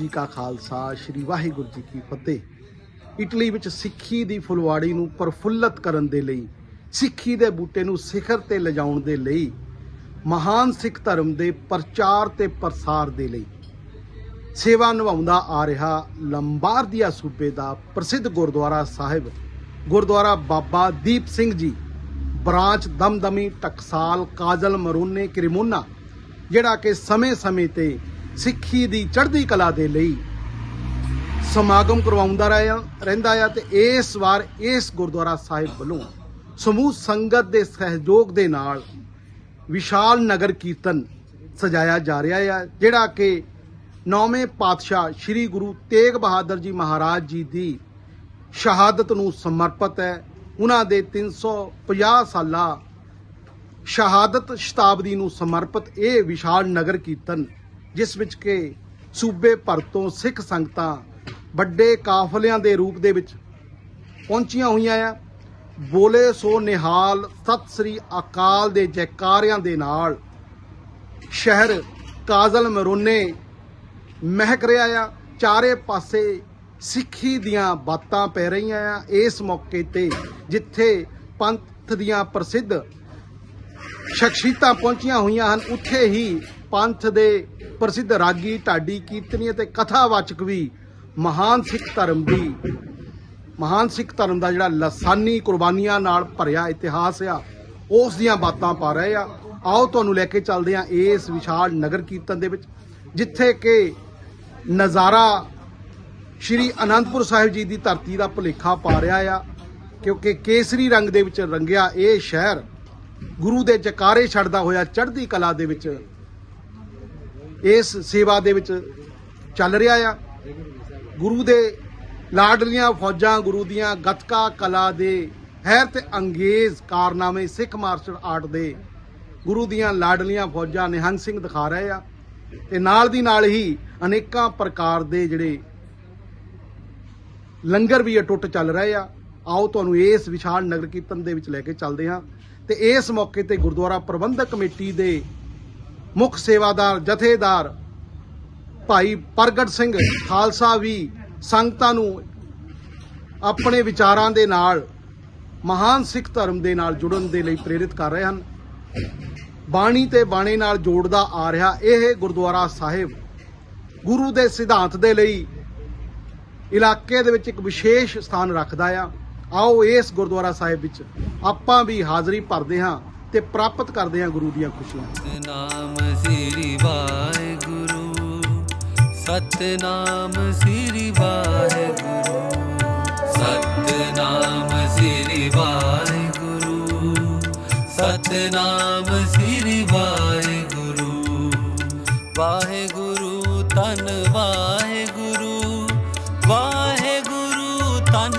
ਜੀ ਕਾ ਖਾਲਸਾ, ਸ੍ਰੀ ਵਾਹਿਗੁਰੂ ਜੀ ਕੀ ਫਤਿਹ। ਇਟਲੀ ਵਿੱਚ ਸਿੱਖੀ ਦੀ ਫੁਲਵਾੜੀ ਨੂੰ ਪ੍ਰਫੁੱਲਤ ਕਰਨ ਦੇ ਲਈ, ਸਿੱਖੀ ਦੇ ਬੂਟੇ ਨੂੰ ਸਿਖਰ ਤੇ ਲਿਜਾਉਣ ਦੇ ਲਈ, ਮਹਾਨ ਸਿੱਖ ਧਰਮ ਦੇ ਪ੍ਰਚਾਰ ਤੇ ਪ੍ਰਸਾਰ ਦੇ ਲਈ। ਸੇਵਾ ਨਿਭਾਉਂਦਾ ਆ ਰਿਹਾ ਲੰਬਾਰਦੀਆ ਸੂਬੇ ਦਾ ਪ੍ਰਸਿੱਧ ਗੁਰਦੁਆਰਾ ਸਾਹਿਬ, ਗੁਰਦੁਆਰਾ ਬਾਬਾ ਦੀਪ ਸਿੰਘ ਜੀ, ਬ੍ਰਾਂਚ ਦਮਦਮੀ ਟਕਸਾਲ ਕਾਜਲ ਮਰੋਨੇ ਕ੍ਰਿਮੋਨਾ, ਜਿਹੜਾ ਕਿ ਸਮੇਂ-ਸਮੇਂ ਤੇ ਸਿੱਖੀ ਦੀ ਚੜ੍ਹਦੀ ਕਲਾ ਦੇ ਲਈ ਸਮਾਗਮ ਕਰਵਾਉਂਦਾ ਰਿਹਾ ਰਹਿੰਦਾ ਆ ਤੇ ਇਸ ਵਾਰ ਇਸ ਗੁਰਦੁਆਰਾ ਸਾਹਿਬ ਵੱਲੋਂ ਸਮੂਹ ਸੰਗਤ ਦੇ ਸਹਿਯੋਗ ਦੇ ਨਾਲ ਵਿਸ਼ਾਲ ਨਗਰ ਕੀਰਤਨ ਸਜਾਇਆ ਜਾ ਰਿਹਾ ਆ, ਜਿਹੜਾ ਕਿ ਨੌਵੇਂ ਪਾਤਸ਼ਾਹ ਸ੍ਰੀ ਗੁਰੂ ਤੇਗ ਬਹਾਦਰ ਜੀ ਮਹਾਰਾਜ ਜੀ ਦੀ ਸ਼ਹਾਦਤ ਨੂੰ ਸਮਰਪਿਤ ਹੈ। ਉਹਨਾਂ ਦੇ 350 ਸਾਲਾ ਸ਼ਹਾਦਤ ਸ਼ਤਾਬਦੀ ਨੂੰ ਸਮਰਪਿਤ ਇਹ ਵਿਸ਼ਾਲ ਨਗਰ ਕੀਰਤਨ ਜਿਸ ਵਿੱਚ ਕਿ ਸੂਬੇ ਭਰ ਤੋਂ ਸਿੱਖ ਸੰਗਤਾਂ ਵੱਡੇ ਕਾਫਲਿਆਂ ਦੇ ਰੂਪ ਦੇ ਵਿੱਚ ਪਹੁੰਚੀਆਂ ਹੋਈਆਂ ਆ। ਬੋਲੇ ਸੋ ਨਿਹਾਲ, ਸਤਿ ਸ੍ਰੀ ਅਕਾਲ ਦੇ ਜੈਕਾਰਿਆਂ ਦੇ ਨਾਲ ਸ਼ਹਿਰ ਕਾਜ਼ਲ ਮਰੋਨੇ ਮਹਿਕ ਰਿਹਾ ਆ। ਚਾਰੇ ਪਾਸੇ ਸਿੱਖੀ ਦੀਆਂ ਬਾਤਾਂ ਪੈ ਰਹੀਆਂ ਆ ਇਸ ਮੌਕੇ ਤੇ, ਜਿੱਥੇ ਪੰਥ ਦੀਆਂ ਪ੍ਰਸਿੱਧ ਸ਼ਖਸੀਅਤਾਂ ਪਹੁੰਚੀਆਂ ਹੋਈਆਂ ਹਨ। ਉੱਥੇ ਹੀ ਪੰਥ ਦੇ ਪ੍ਰਸਿੱਧ ਰਾਗੀ, ਢਾਡੀ, ਕੀਰਤਨੀ ਅਤੇ ਕਥਾਵਾਚਕ ਵੀ ਮਹਾਨ ਸਿੱਖ ਧਰਮ ਦੀ, ਮਹਾਨ ਸਿੱਖ ਧਰਮ ਦਾ ਜਿਹੜਾ ਲਸਾਨੀ ਕੁਰਬਾਨੀਆਂ ਨਾਲ ਭਰਿਆ ਇਤਿਹਾਸ ਆ, ਉਸ ਦੀਆਂ ਬਾਤਾਂ ਪਾ ਰਹੇ ਆ। ਆਓ ਤੁਹਾਨੂੰ ਲੈ ਕੇ ਚੱਲਦੇ ਆ ਇਸ ਵਿਸ਼ਾਲ ਨਗਰ ਕੀਰਤਨ ਦੇ ਵਿੱਚ, ਜਿੱਥੇ ਕਿ ਨਜ਼ਾਰਾ ਸ਼੍ਰੀ ਅਨੰਦਪੁਰ ਸਾਹਿਬ ਜੀ ਦੀ ਧਰਤੀ ਦਾ ਭੁਲੇਖਾ ਪਾ ਰਿਹਾ ਆ, ਕਿਉਂਕਿ ਕੇਸਰੀ ਰੰਗ ਦੇ ਵਿੱਚ ਰੰਗਿਆ ਇਹ ਸ਼ਹਿਰ ਗੁਰੂ ਦੇ ਜਕਾਰੇ ਛੱਡਦਾ ਹੋਇਆ ਚੜ੍ਹਦੀ ਕਲਾ ਦੇ ਵਿੱਚ ਇਸ ਸੇਵਾ ਦੇ ਵਿੱਚ ਚੱਲ ਰਿਹਾ ਆ। ਗੁਰੂ ਦੇ ਲਾਡਲੀਆਂ ਫੌਜਾਂ, ਗੁਰੂ ਦੀਆਂ ਗਤਕਾ ਕਲਾ ਦੇ ਹੈਰਤ ਅੰਗੇਜ਼ ਕਾਰਨਾਮੇ ਸਿੱਖ ਮਾਰਸ਼ਲ ਆਰਟ ਦੇ ਗੁਰੂ ਦੀਆਂ ਲਾਡਲੀਆਂ ਫੌਜਾਂ ਨਿਹੰਗ ਸਿੰਘ ਦਿਖਾ ਰਹੇ ਆ। ਤੇ ਨਾਲ ਦੀ ਨਾਲ ਹੀ ਅਨੇਕਾਂ ਪ੍ਰਕਾਰ ਦੇ ਜਿਹੜੇ ਲੰਗਰ ਵੀ ਅਟੁੱਟ ਚੱਲ ਰਹੇ ਆ। ਆਓ ਤੁਹਾਨੂੰ ਇਸ ਵਿਸ਼ਾਲ ਨਗਰ ਕੀਰਤਨ ਦੇ ਵਿੱਚ ਲੈ ਕੇ ਚੱਲਦੇ ਹਾਂ। ਤੇ ਇਸ ਮੌਕੇ ਤੇ ਗੁਰਦੁਆਰਾ ਪ੍ਰਬੰਧਕ ਕਮੇਟੀ ਦੇ ਮੁੱਖ ਸੇਵਾਦਾਰ, ਜਥੇਦਾਰ ਭਾਈ ਪ੍ਰਗਟ ਸਿੰਘ ਖਾਲਸਾ ਵੀ ਸੰਗਤਾਂ ਨੂੰ ਆਪਣੇ ਵਿਚਾਰਾਂ ਦੇ ਨਾਲ, ਮਹਾਨ ਸਿੱਖ ਧਰਮ ਦੇ ਨਾਲ ਜੁੜਨ ਦੇ ਲਈ ਪ੍ਰੇਰਿਤ ਕਰ ਰਹੇ ਹਨ। ਬਾਣੀ ਤੇ ਬਾਣੇ ਨਾਲ ਜੋੜਦਾ ਆ ਰਿਹਾ ਇਹ ਗੁਰਦੁਆਰਾ ਸਾਹਿਬ। ਗੁਰੂ ਦੇ ਸਿਧਾਂਤ ਦੇ ਲਈ ਇਲਾਕੇ ਦੇ ਵਿੱਚ ਇੱਕ ਵਿਸ਼ੇਸ਼ ਸਥਾਨ ਰੱਖਦਾ ਆ। ਆਓ ਇਸ ਗੁਰਦੁਆਰਾ ਸਾਹਿਬ ਵਿੱਚ ਆਪਾਂ ਵੀ ਹਾਜ਼ਰੀ ਭਰਦੇ ਹਾਂ। ਤੇ ਪ੍ਰਾਪਤ ਕਰਦੇ ਹਾਂ ਗੁਰੂ ਦੀਆਂ ਖੁਸ਼ੀਆਂ। ਸਤਨਾਮ ਸ੍ਰੀ ਵਾਹਿਗੁਰੂ ਸਤਨਾਮ ਸ੍ਰੀ ਵਾਹਿਗੁਰੂ ਸਤਨਾਮ ਸ੍ਰੀ ਵਾਹਿਗੁਰੂ ਸਤਨਾਮ ਸ੍ਰੀ ਵਾਹਿਗੁਰੂ। ਵਾਹਿਗੁਰੂ ਤਨ ਵਾਹਿਗੁਰੂ ਵਾਹਿਗੁਰੂ ਤਨ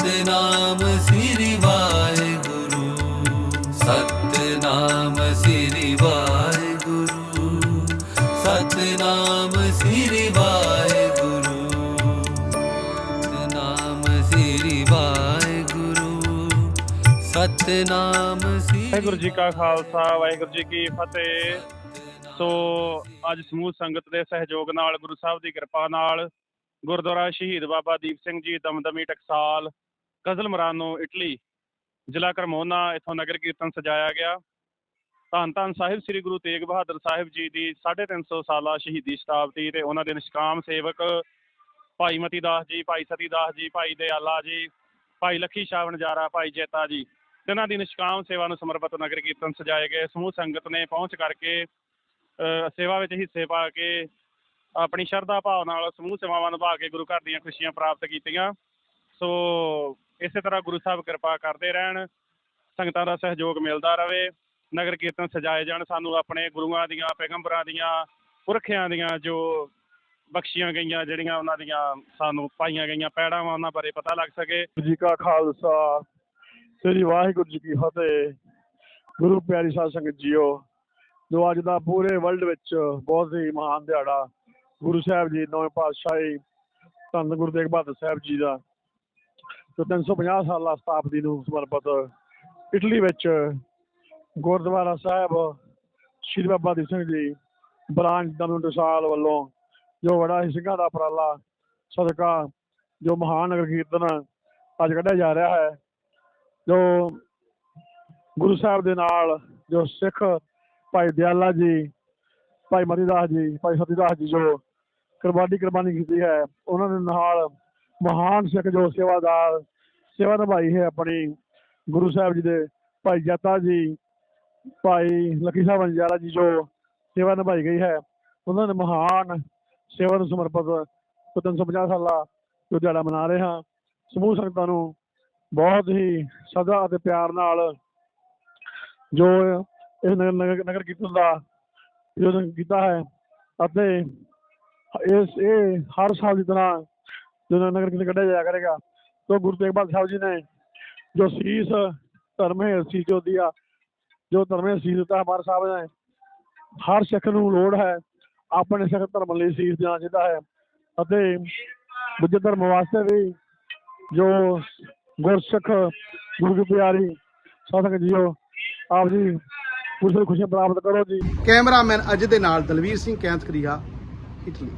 ਸਤਨਾਮ ਸ੍ਰੀ ਵਾਹਿਗੁਰੂ ਸਤਨਾਮ ਸ੍ਰੀ ਵਾਹਿਗੁਰੂ ਸਤਨਾਮ ਸ੍ਰੀ ਵਾਹਿਗੁਰੂ ਸਤਨਾਮ ਸ੍ਰੀ ਵਾਹਿਗੁਰੂ ਸਤਨਾਮ ਸ੍ਰੀ ਵਾਹਿਗੁਰੂ ਜੀ ਕਾ ਖਾਲਸਾ, ਵਾਹਿਗੁਰੂ ਜੀ ਕੀ ਫਤਿਹ। ਸੋ ਅੱਜ ਸਮੂਹ ਸੰਗਤ ਦੇ ਸਹਿਯੋਗ ਨਾਲ ਗੁਰੂ ਸਾਹਿਬ ਦੀ ਕਿਰਪਾ ਨਾਲ ਗੁਰਦੁਆਰਾ ਸ਼ਹੀਦ ਬਾਬਾ ਦੀਪ ਸਿੰਘ ਜੀ ਦਮਦਮੀ ਟਕਸਾਲ ਕਜ਼ਲ ਮਰਾਨੋ ਇਟਲੀ, ਜ਼ਿਲ੍ਹਾ ਕਰਮੋਨਾ, ਇਥੋਂ ਨਗਰ ਕੀਰਤਨ ਸਜਾਇਆ ਗਿਆ। ਧੰਨ ਧੰਨ ਸਾਹਿਬ ਸ੍ਰੀ ਗੁਰੂ ਤੇਗ ਬਹਾਦਰ ਸਾਹਿਬ ਜੀ ਦੀ 350 ਸਾਲਾ ਸ਼ਹੀਦੀ ਸ਼ਤਾਬਦੀ ਤੇ ਉਹਨਾਂ ਦੇ ਨਿਸ਼ਕਾਮ ਸੇਵਕ ਭਾਈ ਮਤੀ ਦਾਸ ਜੀ, ਭਾਈ ਸਤੀ ਦਾਸ ਜੀ, ਭਾਈ ਦਿਆਲਾ ਜੀ, ਭਾਈ ਲੱਖੀ ਸ਼ਾਹ ਵਣਜਾਰਾ ਭਾਈ ਜੇਤਾ ਜੀ। ਇਹਨਾਂ ਦੀ ਨਿਸ਼ਕਾਮ ਸੇਵਾ ਨੂੰ ਸਮਰਪਿਤ ਨਗਰ ਕੀਰਤਨ ਸਜਾਏ ਗਏ। ਸਮੂਹ ਸੰਗਤ ਨੇ ਪਹੁੰਚ ਕਰਕੇ ਸੇਵਾ ਵਿੱਚ ਹਿੱਸੇ ਪਾ ਕੇ ਆਪਣੀ ਸ਼ਰਧਾ ਭਾਵ ਨਾਲ ਸਮੂਹ ਸੇਵਾਵਾਂ ਨਿਭਾ ਕੇ ਗੁਰੂ ਘਰ ਦੀਆਂ ਖੁਸ਼ੀਆਂ ਪ੍ਰਾਪਤ ਕੀਤੀਆਂ। ਸੋ ਇਸੇ ਤਰ੍ਹਾਂ ਗੁਰੂ ਸਾਹਿਬ ਕਿਰਪਾ ਕਰਦੇ ਰਹਿਣ, ਸੰਗਤਾਂ ਦਾ ਸਹਿਯੋਗ ਮਿਲਦਾ ਰਹੇ ਨਗਰ ਕੀਰਤਨ ਸਜਾਏ ਜਾਣ, ਸਾਨੂੰ ਆਪਣੇ ਗੁਰੂਆਂ ਦੀਆਂ, ਪੈਗੰਬਰਾਂ ਦੀਆਂ, ਪੁਰਖਿਆਂ ਦੀਆਂ ਜੋ ਬਖਸ਼ੀਆਂ ਗਈਆਂ, ਜਿਹੜੀਆਂ ਉਹਨਾਂ ਦੀਆਂ ਸਾਨੂੰ ਪਾਈਆਂ ਗਈਆਂ ਪੈੜਾਂ ਵਾ ਉਹਨਾਂ ਬਾਰੇ ਪਤਾ ਲੱਗ ਸਕੇ। ਜੀ ਕਾ ਖਾਲਸਾ, ਸ੍ਰੀ ਵਾਹਿਗੁਰੂ ਜੀ ਕੀ ਫਤਿਹ। ਗੁਰੂ ਪਿਆਰੀ ਸਾਧ ਸੰਗਤ ਜੀਓ, ਜੋ ਅੱਜ ਦਾ ਪੂਰੇ ਵਰਲਡ ਵਿੱਚ ਬਹੁਤ ਹੀ ਮਹਾਨ ਦਿਹਾੜਾ ਗੁਰੂ ਸਾਹਿਬ ਜੀ, ਨੌਵੇਂ ਪਾਤਸ਼ਾਹੀ ਧੰਨ ਗੁਰੂ ਤੇਗ ਬਹਾਦਰ ਸਾਹਿਬ ਜੀ ਦਾ ਜੋ 350 ਸਾਲਾ ਸਥਾਪਤੀ ਨੂੰ ਸਮਰਪਿਤ ਇਟਲੀ ਵਿੱਚ ਗੁਰਦੁਆਰਾ ਸਾਹਿਬ ਸ਼੍ਰੀ ਬਾਬਾ ਦੀਪ ਸਿੰਘ ਜੀ ਬ੍ਰਾਂਚ ਦਮਨ ਵੱਲੋਂ ਜੋ ਬੜਾ ਹੀ ਸਿੰਘਾਂ ਦਾ ਉਪਰਾਲਾ ਸਦਕਾ ਜੋ ਮਹਾਨ ਨਗਰ ਕੀਰਤਨ ਅੱਜ ਕੱਢਿਆ ਜਾ ਰਿਹਾ ਹੈ, ਜੋ ਗੁਰੂ ਸਾਹਿਬ ਦੇ ਨਾਲ ਜੋ ਸਿੱਖ ਭਾਈ ਦਿਆਲਾ ਜੀ, ਭਾਈ ਮਰੀਦਾਸ ਜੀ, ਭਾਈ ਸਤੀਦਾਸ ਜੀ ਜੋ ਕੁਰਬਾਨੀ ਕੁਰਬਾਨੀ ਕੀਤੀ ਹੈ, ਉਹਨਾਂ ਦੇ ਨਾਲ ਮਹਾਨ ਸਿੱਖ ਜੋ ਸੇਵਾਦਾਰ, ਸੇਵਾ ਨਿਭਾਈ ਹੈ ਆਪਣੀ ਗੁਰੂ ਸਾਹਿਬ ਜੀ ਦੇ, ਭਾਈ ਜੱਤਾ ਜੀ, ਭਾਈ ਲੱਕੀ ਸਾਹਿਬ ਵੰਜਾਰਾ ਜੀ ਜੋ ਸੇਵਾ ਨਿਭਾਈ ਗਈ ਹੈ, ਉਹਨਾਂ ਨੇ ਮਹਾਨ ਸੇਵਾ ਨੂੰ ਸਮਰਪਿਤ 350 ਸਾਲਾ ਜੋ ਦਿਹਾੜਾ ਮਨਾ ਰਹੇ ਹਾਂ। ਸਮੂਹ ਸੰਗਤਾਂ ਨੂੰ ਬਹੁਤ ਹੀ ਸਦਾ ਅਤੇ ਪਿਆਰ ਨਾਲ ਜੋ ਇਹ ਨਗਰ, ਨਗਰ- ਨਗਰ ਕੀਰਤਨ ਦਾ ਆਯੋਜਨ ਕੀਤਾ ਹੈ ਅਤੇ ਇਸ, ਇਹ ਹਰ ਸਾਲ ਦੀ ਤਰ੍ਹਾਂ ਜਦੋਂ ਨਗਰ ਕੱਢਿਆ ਜਾਇਆ ਕਰੇਗਾ, ਤੋਂ ਗੁਰੂ ਤੇਗ ਬਹਾਦਰ ਸਾਹਿਬ ਜੀ ਨੇ ਜੋ ਸੀਸ ਧਰਮ ਸੀ ਜੋ ਦਿਆ ਜੋ ਧਰਮ ਸੀਸ ਦਿੱਤਾ ਹਮਾਰੇ ਸਾਹਿਬ ਨੇ, ਹਰ ਸਿੱਖ ਨੂੰ ਲੋੜ ਹੈ ਆਪਣੇ ਸਿੱਖ ਧਰਮ ਲਈ ਸੀਸ ਦੇਣਾ ਚਾਹੀਦਾ ਹੈ ਅਤੇ ਦੂਜੇ ਧਰਮ ਵਾਸਤੇ ਵੀ ਜੋ ਗੁਰਸਿੱਖ ਗੁਰੂ ਕੀ ਪਿਆਰੀ ਸਾਧਕ ਜੀਓ, ਆਪ ਜੀ ਖੁਸ਼ੀ ਖੁਸ਼ੀ ਪ੍ਰਾਪਤ ਕਰੋ ਜੀ। ਕੈਮਰਾਮੈਨ ਅਜੇ ਦੇ ਨਾਲ ਦਲਵੀਰ ਸਿੰਘ ਕੈਂਥਕਰੀਆ ਇਟਲੀ।